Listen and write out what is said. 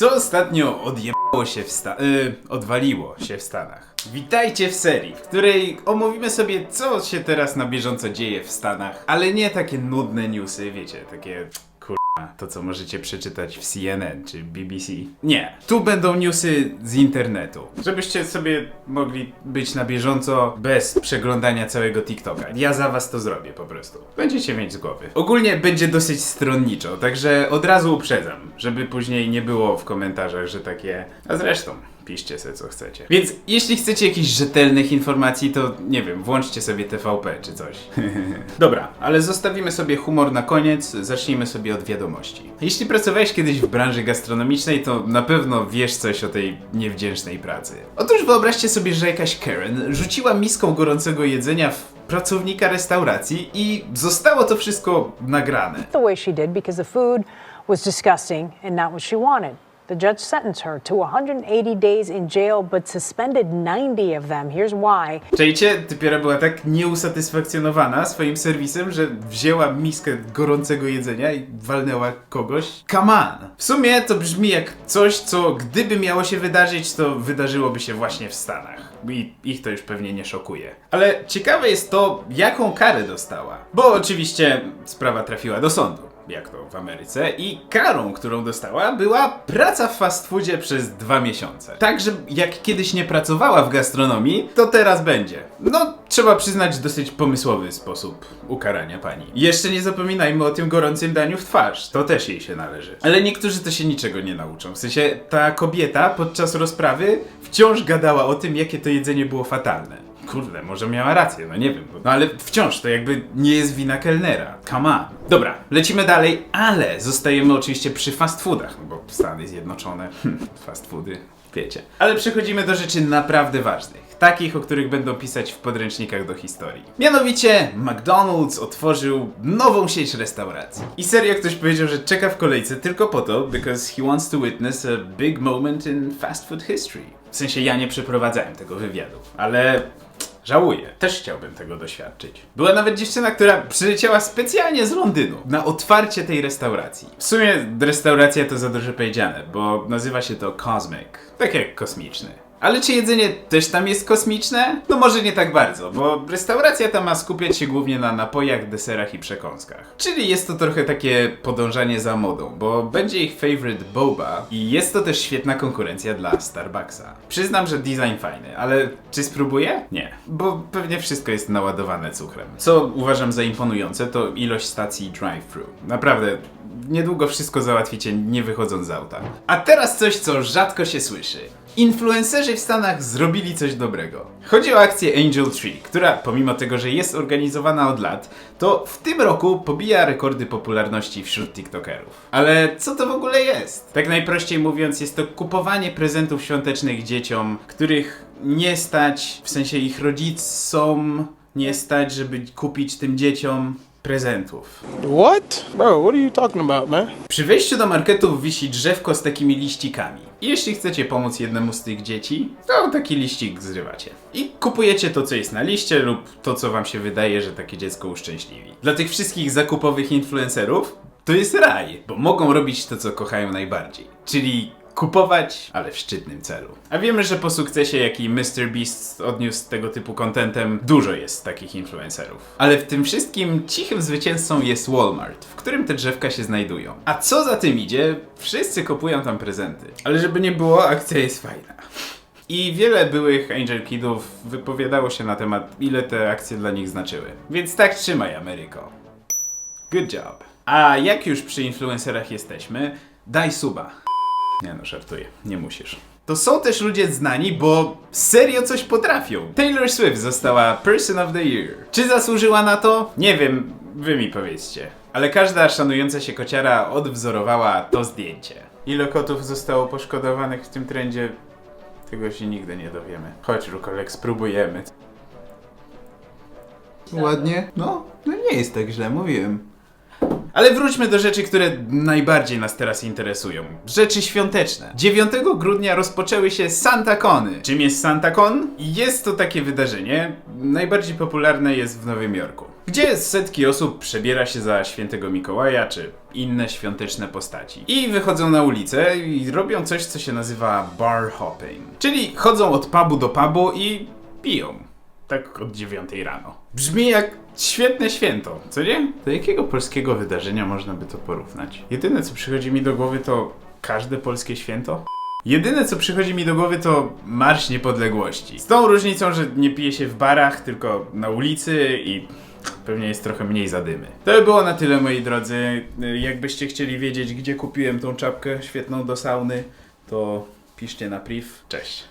Co ostatnio odjebało się w Sta- y, odwaliło się w Stanach? Witajcie w serii, w której omówimy sobie, co się teraz na bieżąco dzieje w Stanach, ale nie takie nudne newsy, wiecie, takie to co możecie przeczytać w CNN czy BBC. Nie, tu będą newsy z internetu, żebyście sobie mogli być na bieżąco bez przeglądania całego TikToka. Ja za was to zrobię po prostu. Będziecie mieć z głowy. Ogólnie będzie dosyć stronniczo, także od razu uprzedzam, żeby później nie było w komentarzach, że takie. A zresztą. Piszcie sobie co chcecie. Więc jeśli chcecie jakichś rzetelnych informacji, to nie wiem, włączcie sobie TVP czy coś. Dobra, ale zostawimy sobie humor na koniec, zacznijmy sobie od wiadomości. Jeśli pracowałeś kiedyś w branży gastronomicznej, to na pewno wiesz coś o tej niewdzięcznej pracy. Otóż wyobraźcie sobie, że jakaś Karen rzuciła miską gorącego jedzenia w pracownika restauracji i zostało to wszystko nagrane. the way she did because the food was disgusting and not what she wanted. The judge sentenced her to 180 days in jail, but suspended 90 of them. Here's why. Czajcie, typiara była tak nieusatysfakcjonowana swoim serwisem, że wzięła miskę gorącego jedzenia i walnęła kogoś. Come on! W sumie to brzmi jak coś, co gdyby miało się wydarzyć, to wydarzyłoby się właśnie w Stanach. I ich to już pewnie nie szokuje. Ale ciekawe jest to, jaką karę dostała. Bo oczywiście sprawa trafiła do sądu jak to w Ameryce, i karą, którą dostała, była praca w fast foodzie przez dwa miesiące. Także jak kiedyś nie pracowała w gastronomii, to teraz będzie. No, trzeba przyznać dosyć pomysłowy sposób ukarania pani. Jeszcze nie zapominajmy o tym gorącym daniu w twarz, to też jej się należy. Ale niektórzy to się niczego nie nauczą. W sensie, ta kobieta podczas rozprawy wciąż gadała o tym, jakie to jedzenie było fatalne. Kurde, może miała rację, no nie wiem. No ale wciąż to jakby nie jest wina kelnera. Come on. Dobra, lecimy dalej, ale zostajemy oczywiście przy fast foodach, no bo Stany Zjednoczone, hmm, fast foody, wiecie. Ale przechodzimy do rzeczy naprawdę ważnych. Takich, o których będą pisać w podręcznikach do historii. Mianowicie McDonald's otworzył nową sieć restauracji. I serio ktoś powiedział, że czeka w kolejce tylko po to, because he wants to witness a big moment in fast food history. W sensie ja nie przeprowadzałem tego wywiadu, ale Żałuję, też chciałbym tego doświadczyć. Była nawet dziewczyna, która przyleciała specjalnie z Londynu na otwarcie tej restauracji. W sumie restauracja to za dużo powiedziane, bo nazywa się to Cosmic, tak jak kosmiczny. Ale czy jedzenie też tam jest kosmiczne? No może nie tak bardzo, bo restauracja ta ma skupiać się głównie na napojach, deserach i przekąskach. Czyli jest to trochę takie podążanie za modą, bo będzie ich favorite boba i jest to też świetna konkurencja dla Starbucksa. Przyznam, że design fajny, ale czy spróbuję? Nie, bo pewnie wszystko jest naładowane cukrem. Co uważam za imponujące to ilość stacji drive-thru. Naprawdę, niedługo wszystko załatwicie nie wychodząc z auta. A teraz coś, co rzadko się słyszy. Influencerzy w Stanach zrobili coś dobrego. Chodzi o akcję Angel Tree, która pomimo tego, że jest organizowana od lat, to w tym roku pobija rekordy popularności wśród TikTokerów. Ale co to w ogóle jest? Tak najprościej mówiąc, jest to kupowanie prezentów świątecznych dzieciom, których nie stać, w sensie ich rodzicom nie stać, żeby kupić tym dzieciom prezentów. What? Bro, what are you talking about, man? Przy wejściu do marketu wisi drzewko z takimi liścikami. I jeśli chcecie pomóc jednemu z tych dzieci, to taki liścik zrywacie. I kupujecie to, co jest na liście, lub to, co wam się wydaje, że takie dziecko uszczęśliwi. Dla tych wszystkich zakupowych influencerów to jest raj, bo mogą robić to, co kochają najbardziej. Czyli kupować, ale w szczytnym celu. A wiemy, że po sukcesie, jaki MrBeast odniósł tego typu kontentem, dużo jest takich influencerów. Ale w tym wszystkim cichym zwycięzcą jest Walmart, w którym te drzewka się znajdują. A co za tym idzie, wszyscy kupują tam prezenty. Ale żeby nie było, akcja jest fajna. I wiele byłych Angel Kidów wypowiadało się na temat, ile te akcje dla nich znaczyły. Więc tak trzymaj, Ameryko. Good job. A jak już przy influencerach jesteśmy, daj suba. Nie no, żartuję, nie musisz. To są też ludzie znani, bo serio coś potrafią. Taylor Swift została Person of the Year. Czy zasłużyła na to? Nie wiem, wy mi powiedzcie. Ale każda szanująca się kociara odwzorowała to zdjęcie. Ile kotów zostało poszkodowanych w tym trendzie? Tego się nigdy nie dowiemy. Chodź, Rukolek, spróbujemy. Ładnie? No, no nie jest tak źle, mówiłem. Ale wróćmy do rzeczy, które najbardziej nas teraz interesują. Rzeczy świąteczne. 9 grudnia rozpoczęły się Santa Cony. Czym jest Santa Con? Jest to takie wydarzenie. Najbardziej popularne jest w Nowym Jorku. gdzie setki osób przebiera się za świętego Mikołaja czy inne świąteczne postaci. I wychodzą na ulicę i robią coś, co się nazywa bar hopping. Czyli chodzą od pubu do pubu i piją. Tak od 9 rano. Brzmi jak świetne święto, co nie? Do jakiego polskiego wydarzenia można by to porównać? Jedyne co przychodzi mi do głowy to każde polskie święto. Jedyne co przychodzi mi do głowy to Marsz Niepodległości. Z tą różnicą, że nie pije się w barach, tylko na ulicy i pewnie jest trochę mniej zadymy. To by było na tyle moi drodzy. Jakbyście chcieli wiedzieć gdzie kupiłem tą czapkę świetną do sauny, to piszcie na priv. Cześć.